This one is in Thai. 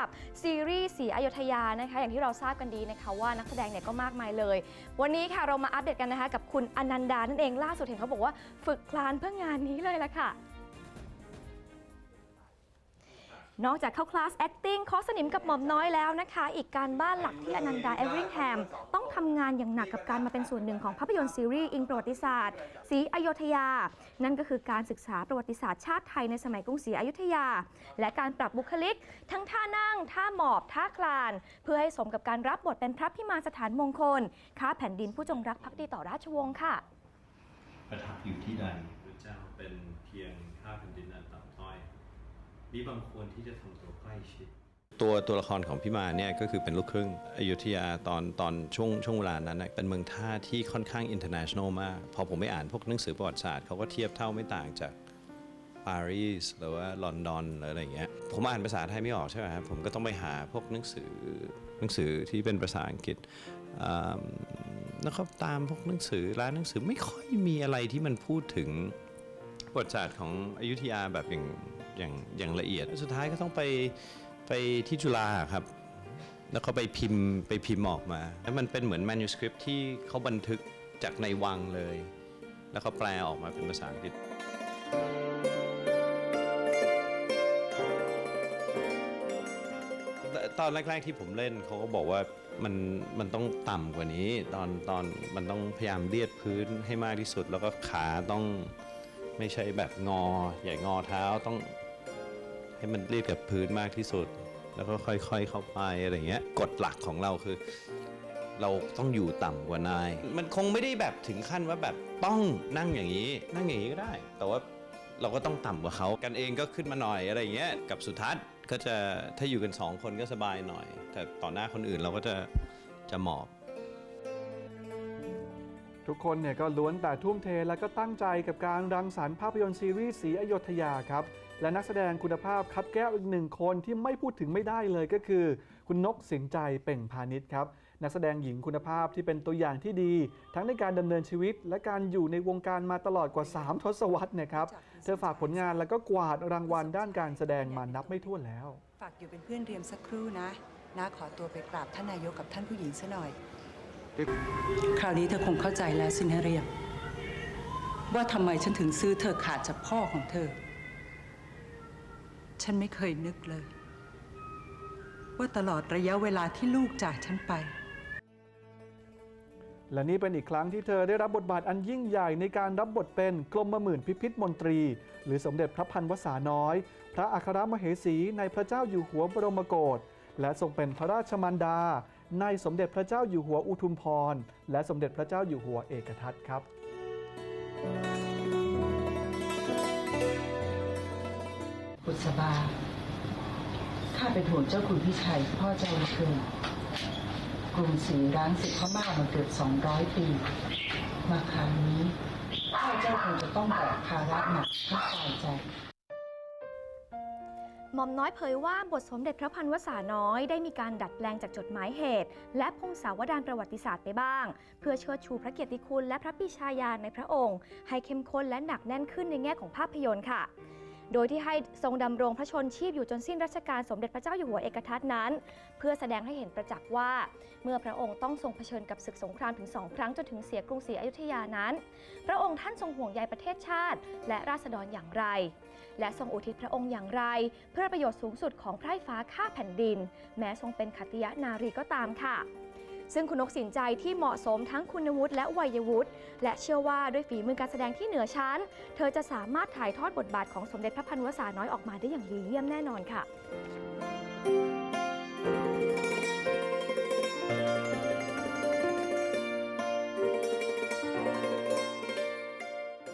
กับซีรีส์สีอยุธยานะคะ อย่างที่เราทราบกันดีนะคะว่านักแสดงเนี่ยก็มากมายเลย วันนี้ค่ะเรามาอัปเดตกันนะคะกับคุณอนันดานั่นเองล่าสุดเห็นเขาบอกว่าฝึกคลานเพื่องานนี้เลยละค่ะ นอกจากเข้าคลาส acting คอสนิมกับหม่อมน้อยแล้วนะคะ อีกการบ้านหลักที่อนันดาเอเวอริงแฮมต้องทำงานอย่างหนักกับการมาเป็นส่วนหนึ่งของภาพยนตร์ซีรีส์อิงประวัติศาสตร์ศรีอยุธยา นั่นก็คือการศึกษาประวัติศาสตร์ชาติไทยในสมัยกรุงศรีอยุธยา และการปรับบุคลิก ทั้งท่านั่ง ท่าหมอบ ท่าคลาน เพื่อให้สมกับการรับบทเป็นพระพิมานสถานมงคลข้าแผ่นดินผู้จงรักภักดีต่อราชวงศ์ค่ะ ประทับอยู่ที่ใดพระเจ้าเป็นเพียงข้าแผ่นดิน มีบางควรที่จะทำตัวใกล้ชิด ตัวตัวละครของพี่มาเนี่ยก็คือเป็นลูกครึ่งอยุธยาตอนตอนช่วงช่วงเวลานั้นนะเป็นเมืองท่าที่ค่อนข้างอินเตอร์เนชั่นแนลมาก พอผมไปอ่านพวกหนังสือประวัติศาสตร์เขาก็เทียบเท่าไม่ต่างจากปารีสหรือว่าลอนดอนหรืออะไรอย่างเงี้ยผมอ่านภาษาไทยไม่ออกใช่ไหมครับผมก็ต้องไปหาพวกหนังสือหนังสือที่เป็นภาษาอังกฤษแล้วก็ตามพวกหนังสือร้านหนังสือไม่ค่อยมีอะไรที่มันพูดถึงประวัติศาสตร์ของอยุธยาแบบอย่าง อย่างอย่างละเอียด สุดท้ายก็ต้องไปไปที่จุฬาครับ แล้วก็ไปพิมพ์ไปพิมพ์ออกมา แล้วมันเป็นเหมือน manuscript ที่เขาบันทึกจากในวังเลย แล้วก็แปลออกมาเป็นภาษาอังกฤษตอนแรก ๆที่ผมเล่นเขาก็บอกว่ามันมันต้องต่ำกว่านี้ ตอนตอนมันต้องพยายามเลียดพื้นให้มากที่สุด แล้วก็ขาต้องไม่ใช่แบบงอ ใหญ่งอเท้าต้อง ให้มันเลียดกับพื้นมากที่สุด แล้วก็ค่อยๆเข้าไปอะไรเงี้ยกฎหลักของเราคือ เราต้องอยู่ต่ำกว่านาย มันคงไม่ได้แบบถึงขั้นว่าแบบต้องนั่งอย่างนี้ นั่งอย่างนี้ก็ได้ แต่ว่าเราก็ต้องต่ำกว่าเขากันเองก็ขึ้นมาหน่อยอะไรเงี้ยกับสุทัศน์ก็จะถ้าอยู่กันสองคนก็สบายหน่อย แต่ต่อหน้าคนอื่นเราก็จะจะหมอบ ทุกคนเนี่ยก็ล้วนแต่ทุ่มเทและก็ตั้งใจกับการรังสรรค์ภาพยนตร์ซีรีส์สีอยุธยาครับ และนักแสดงคุณภาพคับแก้วอีกหนึ่งคนที่ไม่พูดถึงไม่ได้เลยก็คือ คุณนกสินใจเป่งพาณิชย์ครับ นักแสดงหญิงคุณภาพที่เป็นตัวอย่างที่ดี ทั้งในการดำเนินชีวิต และการอยู่ในวงการมาตลอดกว่า 3 ทศวรรษนะครับเธอฝากผลงานแล้วก็กวาดรางวัลด้านการแสดงมานับไม่ถ้วนแล้ว ฝากอยู่เป็นเพื่อนเรียมสักครู่นะน้าขอตัวไปกราบท่านนายกกับท่านผู้หญิงซะหน่อย คราวนี้เธอคงเข้าใจแล้วสินะเรียม ว่าทำไมฉันถึงซื้อเธอขาดจากพ่อของเธอ ฉันไม่เคยนึกเลย ว่าตลอดระยะเวลาที่ลูกจากฉันไป และนี่เป็นอีกครั้งที่เธอได้รับบทบาทอันยิ่งใหญ่ในการรับบทเป็นกรมหมื่นพิพิธมนตรี หรือสมเด็จพระพันวษาน้อย พระอัครมเหสีในพระเจ้าอยู่หัวบรมโกศและทรงเป็นพระราชมารดา ในสมเด็จพระเจ้าอยู่หัวอุทุมพร และสมเด็จพระเจ้าอยู่หัวเอกทัตครับ บุษบา ข้าเป็นห่วงเจ้าคุณพิชัยพ่อเจ้าคือกินกรุงศรีร้างศึกพม่ามาเกือบ200ปี มาคราวนี้พ่อเจ้าคงจะต้องแบกภาระหนักทั้งกายใจ หม่อมน้อยเผยว่าบทสมเด็จพระพันวษาน้อยได้มีการดัดแปลงจากจดหมายเหตุ และพงศาวดารประวัติศาสตร์ไปบ้าง เพื่อเชิดชูพระเกียรติคุณและพระปิชายาในพระองค์ ให้เข้มข้นและหนักแน่นขึ้นในแง่ของภาพยนตร์ค่ะ โดยที่ให้ทรงดำรงพระชนชีพอยู่จนสิ้นรัชกาลสมเด็จพระเจ้าอยู่หัวเอกทัตนั้น เพื่อแสดงให้เห็นประจักษ์ว่า เมื่อพระองค์ต้องทรงเผชิญกับศึกสงครามถึงสองครั้งจนถึงเสียกรุงศรีอยุธยานั้น พระองค์ท่านทรงห่วงใยประเทศชาติ และราษฎรอย่างไร และทรงอุทิศพระองค์อย่างไร เพื่อประโยชน์สูงสุดของไพร่ฟ้าข้าแผ่นดิน แม้ทรงเป็นขัตติยนารีก็ตามค่ะ ซึ่งคุณนกสินใจที่เหมาะสมทั้งคุณวุฒิและวัยวุฒิและเชื่อว่าด้วยฝีมือการแสดงที่เหนือชั้น เธอจะสามารถถ่ายทอดบทบาทของสมเด็จพระพันวษาน้อยออกมาได้อย่างดีเยี่ยมแน่นอนค่ะ